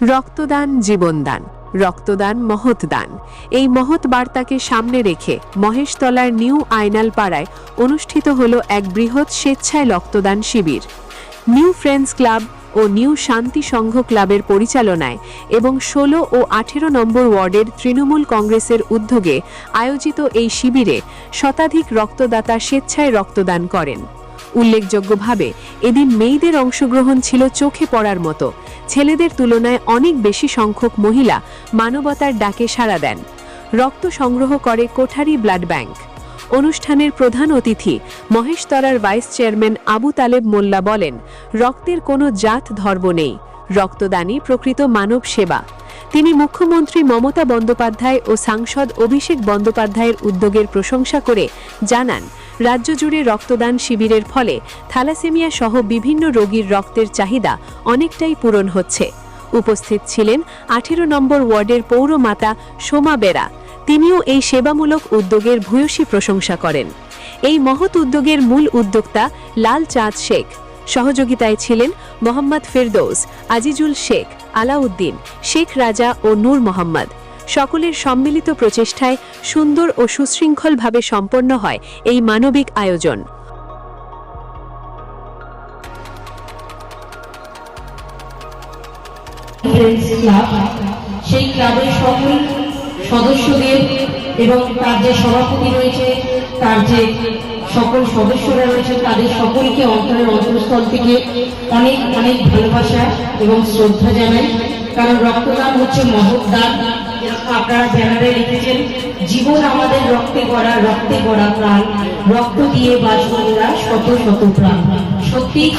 রক্তদান জীবনদান, রক্তদান মহৎ দান এই মহৎ বার্তাকে সামনে রেখে মহেশতলার নিউ আয়নাল পাড়ায় অনুষ্ঠিত হল এক বৃহৎ স্বেচ্ছায় রক্তদান শিবির। নিউ ফ্রেন্ডস ক্লাব ও নিউ শান্তি সংঘ ক্লাবের পরিচালনায় এবং ষোলো ও আঠেরো নম্বর ওয়ার্ডের তৃণমূল কংগ্রেসের উদ্যোগে আয়োজিত এই শিবিরে শতাধিক রক্তদাতা স্বেচ্ছায় রক্তদান করেন। উল্লেখযোগ্যভাবে, এদিন মেয়েদের অংশগ্রহণ ছিল চোখে পড়ার মতো ছেলেদের তুলনায় অনেক বেশি সংখ্যক মহিলা মানবতার ডাকে সাড়া দেন। রক্ত সংগ্রহ করে কোঠারি ব্লাড ব্যাংক। অনুষ্ঠানের প্রধান অতিথি মহেশতরার ভাইস চেয়ারম্যান আবু তালেব মোল্লা বলেন, রক্তের কোনো জাত ধর্ম নেই, রক্তদানই প্রকৃত মানব সেবা। তিনি মুখ্যমন্ত্রী মমতা বন্দ্যোপাধ্যায় ও সাংসদ অভিষেক বন্দ্যোপাধ্যায়ের উদ্যোগের প্রশংসা করে জানান রাজ্য জুড়ে রক্তদান শিবিরের ফলে থ্যালাসেমিয়া সহ বিভিন্ন রোগীর রক্তের চাহিদা অনেকটাই পূরণ হচ্ছে। উপস্থিত ছিলেন আঠেরো নম্বর ওয়ার্ডের পৌরমাতা সোমা বেরা। তিনিও এই সেবামূলক উদ্যোগের ভূয়সী প্রশংসা করেন। এই মহৎ উদ্যোগের মূল উদ্যোক্তা লাল চাঁদ শেখ। সহযোগিতায় ছিলেন মোহাম্মদ ফেরদৌস, আজিজুল শেখ, আলাউদ্দিন, শেখ রাজা ও নূর মোহাম্মদ। সকলের সম্মিলিত প্রচেষ্টায় সুন্দর ও সুশৃঙ্খলভাবে সম্পন্ন হয় এই মানবিক আয়োজন। সেই ক্লাবের সকল সদস্যদের এবং তার যে সভাপতি রয়েছে, তার যে সকল সদস্যরা রয়েছে, তাদের সকলকে অন্তরের অন্তরস্থল থেকে অনেক অনেক ভালোবাসা এবং শ্রদ্ধা জানাই। কারণ রক্তদান হচ্ছে মহৎ দান আপনারা ব্যানারে লিখেছেন, জীবন আমাদের রক্তে গড়া রক্তে গড়া প্রাণ। রক্ত দিয়ে বাঁচবো শত শত প্রাণ। সত্যিই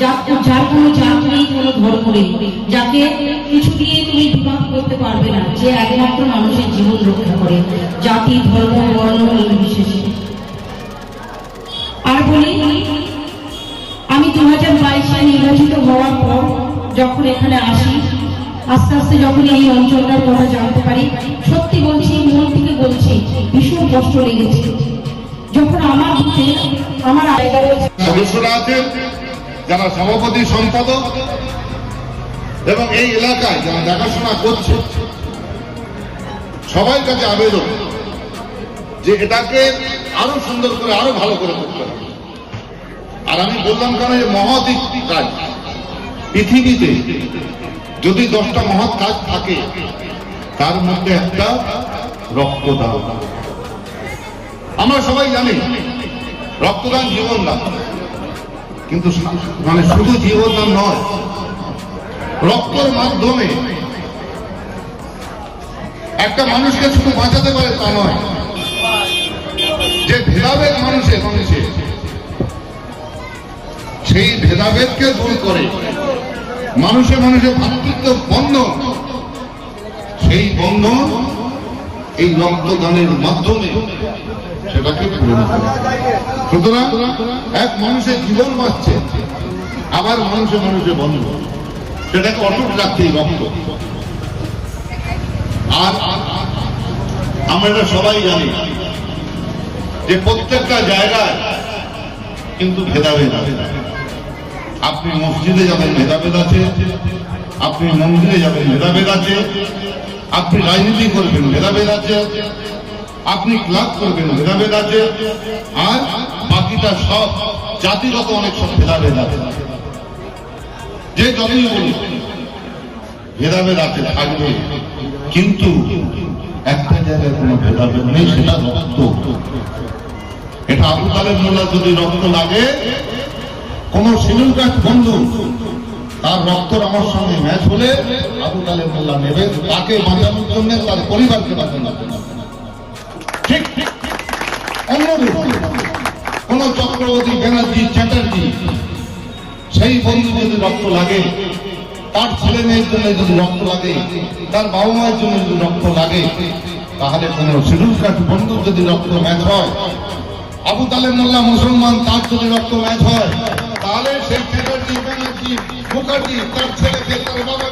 যার কোনো জাত নেই, কোনো ধর্ম নেই, যাকে কিছু দিয়ে তুমি বিবাহ করতে পারবে না, যে একমাত্র মানুষের জীবন রক্ষা করে। জাতি, ধর্ম, বর্ণ, নির্বিশেষে। আর বলি, আমি দু হাজার বাইশে নির্বাচিত হওয়ার পর যখন এখানে আসি, আস্তে আস্তে যখন এই অঞ্চলটার কথা জানতে পারি, সত্যি বলছি মন থেকে বলছি, ভীষণ কষ্ট লেগেছে। যখন আমার হাতে, আমার সদস্যরা আছেন যারা সভাপতি, সম্পাদক, এবং এই এলাকায় যারা দেখাশোনা করছে, সবাই কাছে আবেদন যে এটাকে আরও সুন্দর করে, আরও ভালো করে করতে হবে। আর আমি বললাম কেন যে মহৎ কাজ। পৃথিবীতে যদি দশটা মহৎ কাজ থাকে, তার মধ্যে একটা রক্তদান। আমরা সবাই জানি, রক্তদান জীবনদান কিন্তু মানে শুধু জীবনদান নয়, রক্তের মাধ্যমে একটা মানুষকে শুধু বাঁচাতে পারে তা নয়, যে ভেদাভেদ মানুষের মানুষের, সেই ভেদাভেদকে দূর করে মানুষে মানুষের ভাতৃত্ব বন্ধন সেই বন্ধন এই রক্তদানের মাধ্যমে সেটাকে পূরণ করে। সুতরাং এক মানুষের জীবন বাঁচছে, আবার মানুষে মানুষে বন্ধ। সেটাকে অটুট রাখতে এই রক্ত। আর আমরা এটা সবাই জানি যে প্রত্যেকটা জায়গায় কিন্তু ভেদাভেদ আপনি মসজিদে যাবেন ভেদাভেদ আছে। আপনি মন্দিরে যাবেন ভেদাভেদ আছে। আপনি রাজনীতি করবেন ভেদাভেদ আছে। আপনি ক্লাব করবেন ভেদাভেদ আছে। আর বাকিটা সব জাতিগত অনেক সব ভেদাভেদ আছে। যে যতই বলুন ভেদাভেদ আছে, থাকবে। কিন্তু একটা জায়গায় কোনো ভেদাভেদ নেই, সেটা রক্ত। এটা আবু তালেব মোল্লা যদি রক্ত লাগে কোন শিডিউল কাস্ট বন্ধু। তার রক্তর আমার সঙ্গে ম্যাচ হলে আবু তালেব মোল্লা নেবে তাকে বাঁচানোর জন্য তার পরিবারকে বাঁচানোর জন্য। ঠিক ঠিক কোন চক্রবর্তী ব্যানার্জি, চ্যাটার্জি, সেই বন্ধু যদি রক্ত লাগে, তার ছেলে মেয়ের জন্য যদি রক্ত লাগে, তার বাবা মায়ের জন্য যদি রক্ত লাগে, তাহলে কোন শিডিউল কাস্ট বন্ধুর যদি রক্ত ম্যাচ হয়, আবু তালেব মোল্লা মুসলমান, তার যদি রক্ত ম্যাচ হয় তাহলে সেই চ্যাটার্জি ব্যানার্জি মুখার্জি তার ছেলেকে তার বাবাকে তার মা-